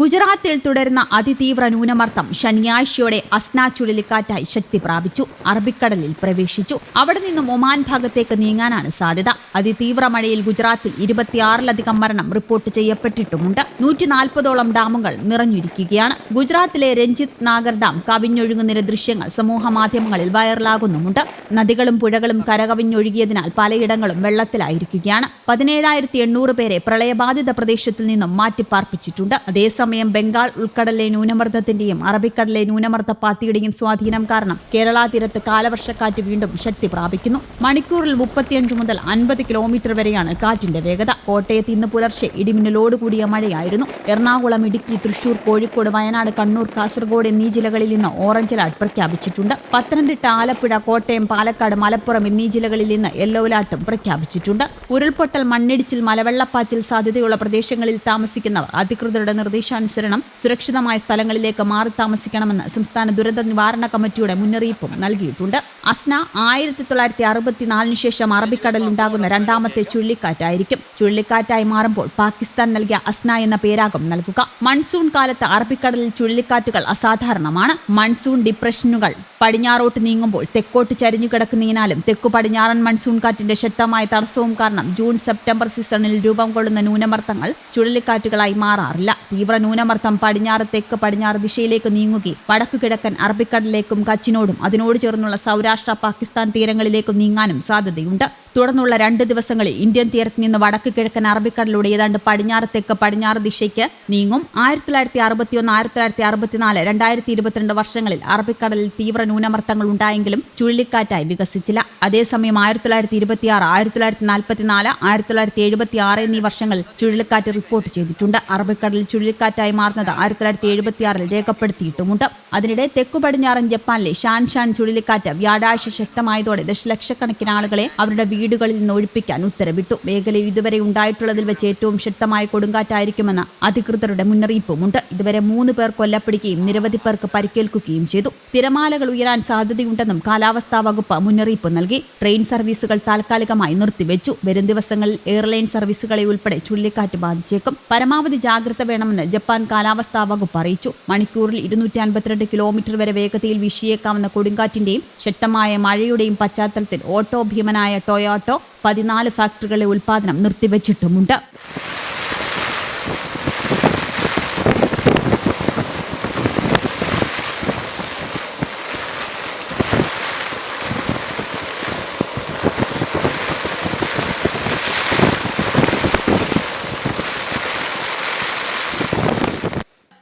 ഗുജറാത്തിൽ തുടരുന്ന അതിതീവ്ര ന്യൂനമർദ്ദം ശനിയാഴ്ചയോടെ അസ്ന ചുഴലിക്കാറ്റായി ശക്തി പ്രാപിച്ചു. അറബിക്കടലിൽ പ്രവേശിച്ചു. അവിടെ നിന്നും ഒമാൻ ഭാഗത്തേക്ക് നീങ്ങാനാണ് സാധ്യത. അതിതീവ്ര മഴയിൽ ഗുജറാത്തിൽ ഇരുപത്തിയാറിലധികം മരണം റിപ്പോർട്ട് ചെയ്യപ്പെട്ടിട്ടുമുണ്ട്. നൂറ്റി നാൽപ്പതോളം ഡാമുകൾ നിറഞ്ഞിരിക്കുകയാണ്. ഗുജറാത്തിലെ രഞ്ജിത് നാഗർ ഡാം കവിഞ്ഞൊഴുകുന്നതിന്റെ ദൃശ്യങ്ങൾ സമൂഹ മാധ്യമങ്ങളിൽ വൈറലാകുന്നുമുണ്ട്. നദികളും പുഴകളും കരകവിഞ്ഞൊഴുകിയതിനാൽ പലയിടങ്ങളും വെള്ളത്തിലായിരിക്കുകയാണ്. പതിനേഴായിരത്തി എണ്ണൂറ് പേരെ പ്രളയബാധിത പ്രദേശത്തിൽ നിന്നും മാറ്റിപ്പാർപ്പിച്ചിട്ടുണ്ട്. അതേസമയം ബംഗാൾ ഉൾക്കടലിലെ ന്യൂനമർദ്ദത്തിന്റെയും അറബിക്കടലിലെ ന്യൂനമർദ്ദ പാത്തിയുടെയും സ്വാധീനം കാരണം കേരള തീരത്ത് കാലവർഷക്കാറ്റ് വീണ്ടും ശക്തി പ്രാപിക്കുന്നു. മണിക്കൂറിൽ മുപ്പത്തിയഞ്ച് മുതൽ അൻപത് കിലോമീറ്റർ വരെയാണ് കാറ്റിന്റെ വേഗത. കോട്ടയത്ത് ഇന്ന് പുലർച്ചെ ഇടിമിന്നലോടുകൂടിയ മഴയായിരുന്നു. എറണാകുളം ഇടുക്കി തൃശൂർ കോഴിക്കോട് വയനാട് കണ്ണൂർ കാസർഗോഡ് എന്നീ ജില്ലകളിൽ നിന്ന് ഓറഞ്ച് അലർട്ട് പ്രഖ്യാപിച്ചിട്ടുണ്ട്. പത്തനംതിട്ട ആലപ്പുഴ കോട്ടയം പാലക്കാട് മലപ്പുറം എന്നീ ജില്ലകളിൽ നിന്ന് യെല്ലോ അലർട്ടും പ്രഖ്യാപിച്ചിട്ടുണ്ട്. ഉരുൾപൊട്ടൽ മണ്ണിടിച്ചിൽ മലവെള്ളപ്പാച്ചിൽ സാധ്യതയുള്ള പ്രദേശങ്ങളിൽ താമസിക്കുന്നവർ അധികൃതരുടെ നിർദ്ദേശാനുസരണം സുരക്ഷിതമായ സ്ഥലങ്ങളിലേക്ക് മാറി താമസിക്കണമെന്ന് സംസ്ഥാന ദുരന്ത നിവാരണ കമ്മിറ്റിയുടെ മുന്നറിയിപ്പും നൽകിയിട്ടുണ്ട്. അസ്ന ആയിരത്തി തൊള്ളായിരത്തി അറുപത്തിനാലിന് ശേഷം അറബിക്കടലിലുണ്ടാകുന്ന രണ്ടാമത്തെ ചുഴലിക്കാറ്റായിരിക്കും. ചുഴലിക്കാറ്റായി മാറുമ്പോൾ പാകിസ്ഥാൻ നൽകിയ അസ്ന എന്ന പേരാകും നൽകുക. മൺസൂൺ കാലത്ത് അറബിക്കടലിൽ ചുഴലിക്കാറ്റുകൾ അസാധാരണമാണ്. മൺസൂൺ ഡിപ്രഷനുകൾ പടിഞ്ഞാറോട്ട് നീങ്ങുമ്പോൾ തെക്കോട്ട് ചരിഞ്ഞു കിടക്കുന്നതിനാലും തെക്കു പടിഞ്ഞാറൻ മൺസൂൺ കാറ്റിന്റെ ശക്തമായ തടസ്സവും കാരണം ജൂൺ സെപ്റ്റംബർ സീസണിൽ രൂപം കൊള്ളുന്ന ന്യൂനമർദ്ദങ്ങൾ ചുഴലിക്കാറ്റുകളായി മാറാറില്ല. തീവ്ര ന്യൂനമർദ്ദം പടിഞ്ഞാറ് തെക്ക് പടിഞ്ഞാറ് ദിശയിലേക്ക് നീങ്ങുകയും വടക്കു കിഴക്കൻ അറബിക്കടലിലേക്കും കച്ചിനോടും അതിനോട് ചേർന്നുള്ള സൗരാഷ്ട്ര പാകിസ്ഥാൻ തീരങ്ങളിലേക്കും നീങ്ങാനും സാധ്യതയുണ്ട്. തുടർന്നുള്ള രണ്ട് ദിവസങ്ങളിൽ ഇന്ത്യൻ തീരത്ത് നിന്ന് വടക്ക് കിഴക്കൻ അറബിക്കടലിലൂടെ ഏതാണ്ട് പടിഞ്ഞാറ് തെക്ക് പടിഞ്ഞാറ് ദിശയ്ക്ക് നീങ്ങും. ആയിരത്തി തൊള്ളായിരത്തി അറുപത്തിയൊന്ന് ആയിരത്തി തൊള്ളായിരത്തി അറുപത്തിനാല് രണ്ടായിരത്തി ഇരുപത്തിരണ്ട് വർഷങ്ങളിൽ അറബിക്കടലിൽ തീവ്ര ന്യൂനമർദ്ദങ്ങൾ ഉണ്ടായെങ്കിലും ചുഴലിക്കാറ്റായി വികസിച്ചില്ല. അതേസമയം ആയിരത്തി തൊള്ളായിരത്തി ഇരുപത്തിയാറ് ആയിരത്തി തൊള്ളായിരത്തി നാൽപ്പത്തിനാല് ആയിരത്തി തൊള്ളായിരത്തി എഴുപത്തി ആറ് എന്നീ വർഷങ്ങളിൽ ചുഴലിക്കാറ്റ് റിപ്പോർട്ട് ചെയ്തിട്ടുണ്ട്. അറബിക്കടലിൽ ചുഴലിക്കാറ്റായി മാറുന്നത് ആയിരത്തി തൊള്ളായിരത്തി എഴുപത്തിയാറിൽ രേഖപ്പെടുത്തിയിട്ടുമുണ്ട്. അതിനിടെ തെക്കു പടിഞ്ഞാറൻ ജപ്പാനിലെ ഷാൻ ഷാൻ ചുഴലിക്കാറ്റ് വ്യാഴാഴ്ച ശക്തമായതോടെ ദശലക്ഷക്കണക്കിന് ആളുകളെ അവരുടെ വീടുകളിൽ നിന്ന് ഒഴിപ്പിക്കാൻ ഉത്തരവിട്ടു. മേഖലയിൽ ഇതുവരെ ഉണ്ടായിട്ടുള്ളതിൽ വെച്ച് ഏറ്റവും ശക്തമായ കൊടുങ്കാറ്റായിരിക്കുമെന്ന് അധികൃതരുടെ മുന്നറിയിപ്പുമുണ്ട്. ഇതുവരെ മൂന്ന് പേർ കൊല്ലപ്പെടുകയും നിരവധി പേർക്ക് പരിക്കേൽക്കുകയും ചെയ്തു. തിരമാലകൾ ഉയരാൻ സാധ്യതയുണ്ടെന്നും കാലാവസ്ഥാ വകുപ്പ് മുന്നറിയിപ്പ് നൽകി. ട്രെയിൻ സർവീസുകൾ താൽക്കാലികമായി നിർത്തിവെച്ചു. വരും ദിവസങ്ങളിൽ എയർലൈൻ സർവീസുകളെ ഉൾപ്പെടെ ചുഴലിക്കാറ്റ് ബാധിച്ചേക്കും. പരമാവധി ജാഗ്രത വേണമെന്ന് ജപ്പാൻ കാലാവസ്ഥാ വകുപ്പ് അറിയിച്ചു. മണിക്കൂറിൽ ഇരുന്നൂറ്റി അൻപത്തിരണ്ട് കിലോമീറ്റർ വരെ വേഗതയിൽ വീശിയേക്കാവുന്ന കൊടുങ്കാറ്റിന്റെയും ശക്തമായ മഴയുടെയും പശ്ചാത്തലത്തിൽ ഓട്ടോ ഭീമനായ ടൊയോട്ടോ പതിനാല് ഫാക്ടറികളിലെ ഉൽപ്പാദനം നിർത്തിവച്ചിട്ടുമുണ്ട്.